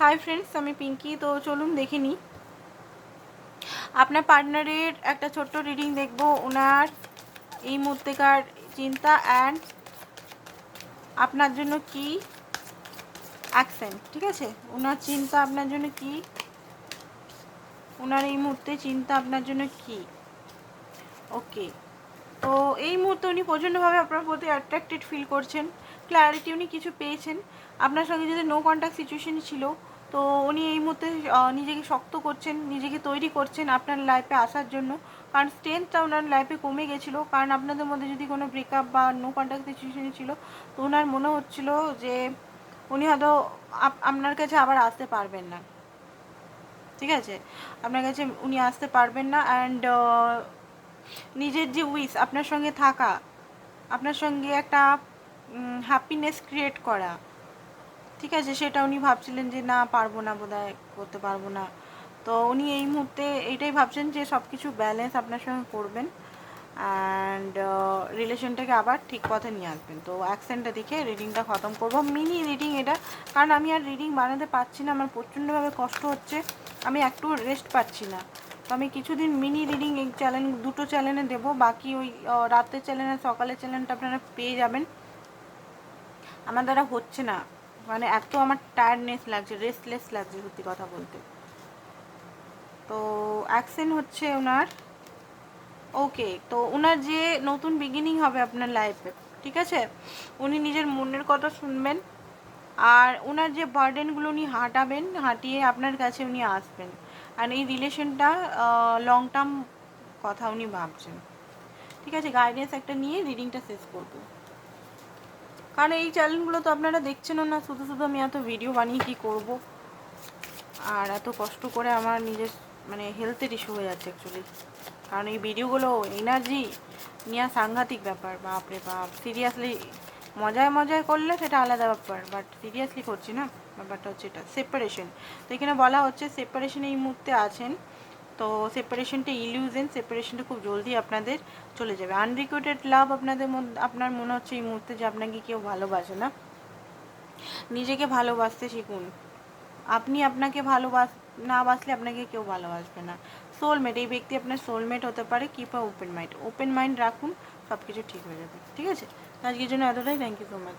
Hi friends আমি পিঙ্কি। তো চলুন দেখে নিই। আপনার পার্টনারের একটা ছোট্ট রিডিং দেখব। ওনার এই মুহূর্তেকার চিন্তা অ্যান্ড আপনার জন্য কি অ্যাকশন ঠিক আছে? ওনার চিন্তা আপনার জন্য কি? ওনার এই মুহূর্তে চিন্তা আপনার জন্য কি? ওকে তো এই মুহূর্তে উনি প্রচণ্ডভাবে আপনার প্রতি অ্যাট্রাক্টেড ফিল করছেন ক্ল্যারিটি উনি কিছু পেয়েছেন। আপনার সঙ্গে যদি নো কন্ট্যাক্ট সিচুয়েশন ছিল, তো উনি এই মুহূর্তে নিজেকে শক্ত করছেন, নিজেকে তৈরি করছেন আপনার লাইফে আসার জন্য। কারণ স্ট্রেংথটা ওনার লাইফে কমে গেছিল। কারণ আপনাদের মধ্যে যদি কোনো ব্রেকআপ বা নো কন্ট্যাক্ট সিচুয়েশন ছিল, তো ওনার মনে হচ্ছিল যে উনি হয়তো আপ- আপনার কাছে আবার আসতে পারবেন না। ঠিক আছে? আপনার কাছে উনি আসতে পারবেন না। অ্যান্ড নিজের যে উইস আপনার সঙ্গে থাকা, আপনার সঙ্গে একটা হ্যাপিনেস ক্রিয়েট করা। ঠিক আছে? সেটা উনি ভাবছিলেন যে, না, পারব না বোধহয়, করতে পারব না। তো উনি এই মুহূর্তে এইটাই ভাবছেন যে সব কিছু ব্যালেন্স আপনার সঙ্গে করবেন অ্যান্ড রিলেশনটাকে আবার ঠিক পথে নিয়ে আসবেন। তো অ্যাকসেন্টটা দেখে রিডিংটা খতম করব। মিনি রিডিং এটা, কারণ আমি আর রিডিং বানাতে পারছি না। আমার প্রচণ্ডভাবে কষ্ট হচ্ছে। আমি একটু রেস্ট পাচ্ছি না। আমি কিছুদিন মিনি রিডিং এই চ্যানেল দুটো চ্যানেলে দেবো। বাকি ওই রাতের চ্যানেল আর সকালের চ্যানেলটা আপনারা পেয়ে যাবেন। আমার দ্বারা হচ্ছে না। মানে এত আমার টায়ার্ডনেস লাগছে রেস্টলেস লাগছে সত্যি কথা বলতে। তো অ্যাকসেন্ট হচ্ছে ওনার। ওকে তো ওনার যে নতুন বিগিনিং হবে আপনার লাইফে ঠিক আছে? উনি নিজের মনের কথা শুনবেন। আর ওনার যে বার্ডেনগুলো উনি হাঁটাবেন, হাঁটিয়ে আপনার কাছে উনি আসবেন। আর এই রিলেশনটা লং টার্ম কথা উনি ভাবছেন। ঠিক আছে গাইডেন্স একটা নিয়ে রিডিংটা শেষ করব। কারণ এই চ্যানেলগুলো তো আপনারা দেখছেনও না, শুধু শুধু আমি এত ভিডিও বানিয়ে কি করব? আর এত কষ্ট করে আমার নিজের মানে হেলথের ইস্যু হয়ে যাচ্ছে অ্যাকচুয়ালি কারণ এই ভিডিওগুলো এনার্জি নেওয়া সাংঘাতিক ব্যাপার, বাপরে বাপ সিরিয়াসলি মজায় মজায় করলে সেটা আলাদা ব্যাপার বাট সিরিয়াসলি করছি না, ব্যাপারটা হচ্ছে এটা সেপারেশন তো এখানে বলা হচ্ছে সেপারেশন এই মুহূর্তে আছেন, তো সেপারেশনটা ইলিউজেন সেপারেশনটা খুব জলদি আপনাদের চলে যাবে। আনরিকুইটেড লাভ আপনাদের আপনার মনে হচ্ছে এই মুহূর্তে যে আপনাকে কেউ ভালোবাসে না। নিজেকে ভালোবাসতে শিখুন। আপনি আপনাকে ভালোবাস, না বাসলে আপনাকে কেউ ভালোবাসবে না। সোলমেট এই ব্যক্তি আপনার সোলমেট হতে পারে keep open mind open mind রাখুন সব কিছু ঠিক হয়ে যাবে। ঠিক আছে? আজকের জন্য এতটাই থ্যাংক ইউ সো মাচ